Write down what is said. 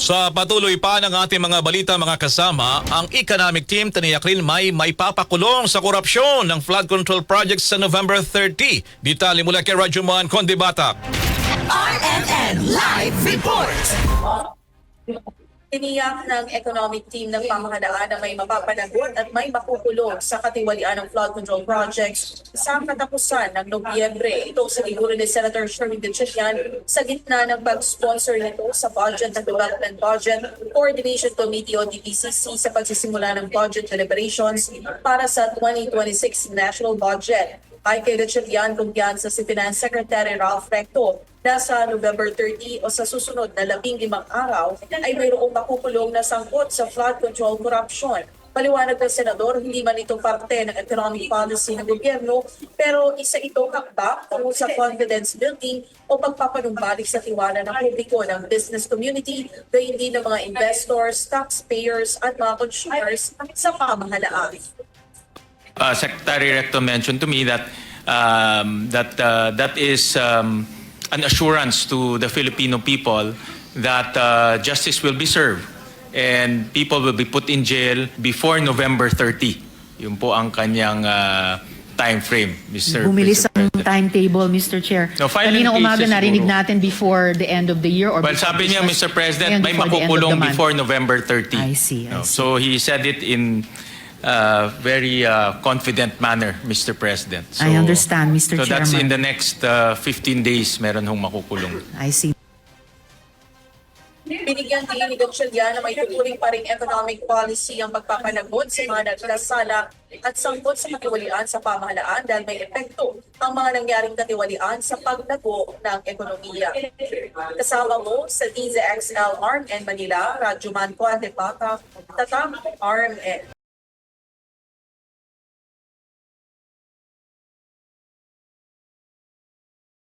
Sa patuloy pa ng ating mga balita mga kasama, ang economic team tiniyak rin may may papakulong sa korupsyon ng flood control project sa November 30. Ditali mula kay Rajuman Kondibatak. RNN Live Report! Tiniyak ng economic team ng pamahalaan na may mapapanagot at may makukulong sa katiwalian ng flood control projects sa katapusan ng Nobyembre. Ito sa liburo ni Senator Sherwin Gatchalian sa gitna ng pag-sponsor nito sa Budget and Development Budget Coordination Committee o DPCC sa pagsisimula ng budget deliberations para sa 2026 national budget. Ay kay Gatchalian, kumpiyansa si Finance Secretary Ralph Recto na sa November 30 o sa susunod na labing limang araw ay mayroong makukulong na sangkot sa flood control corruption. Paliwanag ng Senador, hindi man ito parte ng economic policy ng gobyerno, pero isa ito hakbang tungo sa confidence building o pagpapanumbalik sa tiwala ng publiko ng business community, gayon din ng mga investors, taxpayers at mga consumers sa pamahalaan. Uh, Secretary Recto mentioned to me that um, that uh, that is um, an assurance to the Filipino people that uh, justice will be served and people will be put in jail before November 30. Yun po ang kanyang uh, time frame, Mr. Bumilis ang timetable, Mr. Chair. No, Kaninang umaga narinig siguro. natin before the end of the year or Well, sabi niya. Mr. President, may makukulong before November 30. I see, I No, see. So he said it in uh, very uh, confident manner, Mr. President. So, I understand, Mr. So that's in Chairman. the next uh, 15 days, meron hong makukulong. I see. Binigyan din ni Gatchalian na may tuturing pa rin economic policy ang pagpapanagot sa mga nagkasala at sangkot sa katiwalian sa pamahalaan dahil may epekto ang mga nangyaring katiwalian sa paglago ng ekonomiya. Kasama mo sa DZXL ARM and Manila, Radyo Man Coate Pata, Tatak RMN.